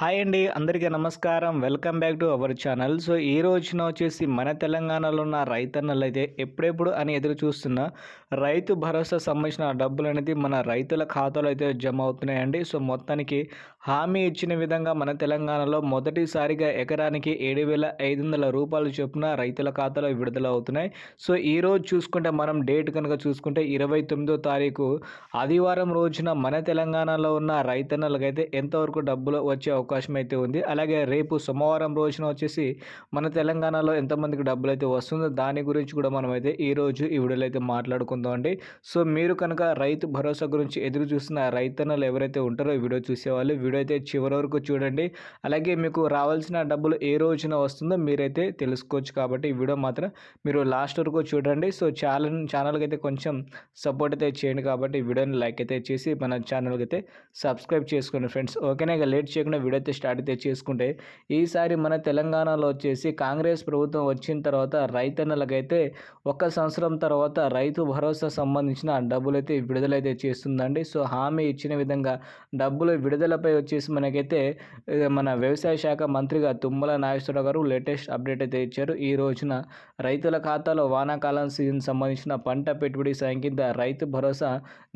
Hi అండి అందరికీ నమస్కారం. Welcome back to our channel. So ఈ రోజున వచ్చేసి మన తెలంగాణలో ఉన్న రైతన్నలు అయితే ఎప్పుడెప్పుడు అని ఎదురు చూస్తున్న రైతు భరోసా సంబంధించిన డబ్బులు అనేది మన రైతుల ఖాతాలో అయితే జమ అవుతున్నాయండి. సో మొత్తానికి హామీ ఇచ్చిన విధంగా మన తెలంగాణలో మొదటిసారిగా ఎకరానికి ఏడు వేల ఐదు వందల రూపాయలు చొప్పున రైతుల ఖాతాలో విడుదల అవుతున్నాయి సో ఈ రోజు చూసుకుంటే మనం డేట్ కనుక చూసుకుంటే ఇరవై తొమ్మిదో తారీఖు ఆదివారం రోజున మన తెలంగాణలో ఉన్న రైతన్నలకైతే ఎంతవరకు డబ్బులు వచ్చే అవకాశం అయితే ఉంది. అలాగే రేపు సోమవారం రోజున వచ్చేసి మన తెలంగాణలో ఎంతమందికి డబ్బులు అయితే వస్తుందో దాని గురించి కూడా మనం అయితే ఈ రోజు ఈ వీడియోలో అయితే మాట్లాడుకుందాం అండి. సో మీరు కనుక రైతు భరోసా గురించి ఎదురు చూస్తున్న రైతన్నలు ఎవరైతే ఉంటారో ఈ వీడియో చూసేవాళ్ళు వీడియో అయితే చివరి వరకు చూడండి. అలాగే మీకు రావాల్సిన డబ్బులు ఏ రోజున వస్తుందో మీరైతే తెలుసుకోవచ్చు కాబట్టి ఈ వీడియో మాత్రం మీరు లాస్ట్ వరకు చూడండి. సో ఛానల్ ఛానల్కి అయితే కొంచెం సపోర్ట్ అయితే చేయండి కాబట్టి వీడియోని లైక్ అయితే చేసి మన ఛానల్కి అయితే సబ్స్క్రైబ్ చేసుకోండి ఫ్రెండ్స్. ఓకేనా? ఇక లేట్ చేయకుండా వీడియో అయితే స్టార్ట్ అయితే చేసుకుంటే ఈసారి మన తెలంగాణలో వచ్చేసి కాంగ్రెస్ ప్రభుత్వం వచ్చిన తర్వాత రైతన్నలకైతే ఒక సంవత్సరం తర్వాత రైతు భరోసా సంబంధించిన డబ్బులైతే విడుదలైతే చేస్తుందండి. సో హామీ ఇచ్చిన విధంగా డబ్బులు విడుదలపై వచ్చేసి మనకైతే మన వ్యవసాయ శాఖ మంత్రిగా తుమ్మల నాగేశ్వరరావు గారు లేటెస్ట్ అప్డేట్ అయితే ఇచ్చారు. ఈ రోజున రైతుల ఖాతాలో వానాకాలం సీజన్ సంబంధించిన పంట పెట్టుబడి సాయం కింద రైతు భరోసా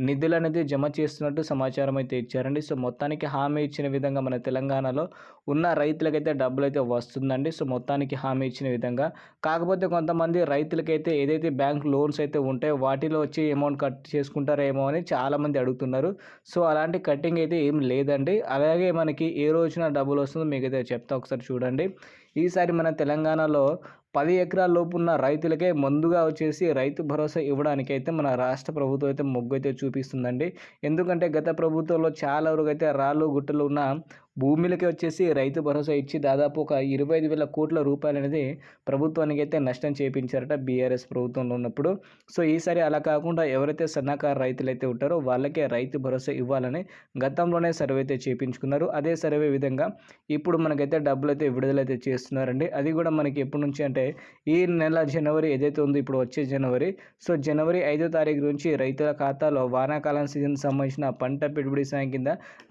నిధులు అనేది జమ చేస్తున్నట్టు సమాచారం అయితే ఇచ్చారండి. సో మొత్తానికి హామీ ఇచ్చిన విధంగా మన తెలంగాణ తెలంగాణలో ఉన్న రైతులకైతే డబ్బులు అయితే వస్తుందండి. సో మొత్తానికి హామీ ఇచ్చిన విధంగా. కాకపోతే కొంతమంది రైతులకైతే ఏదైతే బ్యాంక్ లోన్స్ అయితే ఉంటాయో వాటిలో వచ్చి అమౌంట్ కట్ చేసుకుంటారేమో అని చాలామంది అడుగుతున్నారు. సో అలాంటి కట్టింగ్ అయితే ఏం లేదండి. అలాగే మనకి ఏ రోజున డబ్బులు వస్తుందో మీకైతే చెప్తా ఒకసారి చూడండి. ఈసారి మన తెలంగాణలో పది ఎకరాల లోపు ఉన్న రైతులకే ముందుగా వచ్చేసి రైతు భరోసా ఇవ్వడానికి అయితే మన రాష్ట్ర ప్రభుత్వం అయితే మొగ్గు అయితే చూపిస్తుందండి. ఎందుకంటే గత ప్రభుత్వంలో చాలా వరకు అయితే రాళ్ళు గుట్టలు ఉన్న భూములకి వచ్చేసి రైతు భరోసా ఇచ్చి దాదాపు ఒక ఇరవై ఐదు వేల కోట్ల రూపాయలు అనేది ప్రభుత్వానికి అయితే నష్టం చేపించారట బీఆర్ఎస్ ప్రభుత్వంలో ఉన్నప్పుడు. సో ఈసారి అలా కాకుండా ఎవరైతే సన్నకారు రైతులు అయితే ఉంటారో వాళ్ళకే రైతు భరోసా ఇవ్వాలని గతంలోనే సర్వే అయితే చేపించుకున్నారు. అదే సర్వే విధంగా ఇప్పుడు మనకైతే డబ్బులు అయితే విడుదలైతే చేస్తున్నారండి. అది కూడా మనకి ఎప్పటి నుంచి అంటే ఈ నెల జనవరి ఏదైతే ఉందో ఇప్పుడు వచ్చే జనవరి. సో జనవరి ఐదో తారీఖు నుంచి రైతుల ఖాతాలో వానాకాలం సీజన్ సంబంధించిన పంట పెట్టుబడి సాయం కింద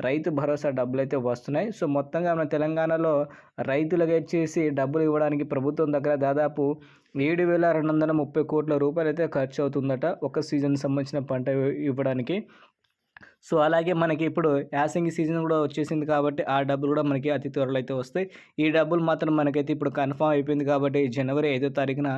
రైతు భరోసా డబ్బులు అయితే వస్తున్నాయి. సో మొత్తంగా మన తెలంగాణలో రైతులకు వచ్చేసి డబ్బులు ఇవ్వడానికి ప్రభుత్వం దగ్గర దాదాపు ఏడు వేల రెండు వందల ముప్పై కోట్ల రూపాయలు అయితే ఖర్చు అవుతుందట ఒక సీజన్ సంబంధించిన పంట ఇవ్వడానికి. సో అలాగే మనకి ఇప్పుడు యాసంగి సీజన్ కూడా వచ్చేసింది కాబట్టి ఆ డబ్బులు కూడా మనకి అతి త్వరలో అయితే వస్తాయి. ఈ డబ్బులు మాత్రం మనకైతే ఇప్పుడు కన్ఫామ్ అయిపోయింది కాబట్టి జనవరి ఐదో తారీఖున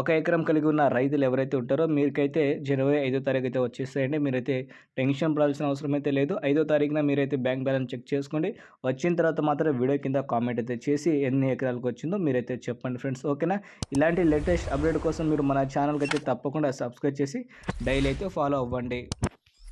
ఒక ఎకరం కలిగి ఉన్న రైతులు ఎవరైతే ఉంటారో మీకైతే జనవరి ఐదో తారీఖు అయితే వచ్చేస్తాయండి. మీరైతే టెన్షన్ పడాల్సిన అవసరం అయితే లేదు. ఐదో తారీఖున మీరైతే బ్యాంక్ బ్యాలెన్స్ చెక్ చేసుకోండి. వచ్చిన తర్వాత మాత్రం వీడియో కింద కామెంట్ అయితే చేసి ఎన్ని ఎకరాలకు వచ్చిందో మీరైతే చెప్పండి ఫ్రెండ్స్. ఓకేనా? ఇలాంటి లేటెస్ట్ అప్డేట్ కోసం మీరు మన ఛానల్కి అయితే తప్పకుండా సబ్స్క్రైబ్ చేసి డైలీ అయితే ఫాలో అవ్వండి.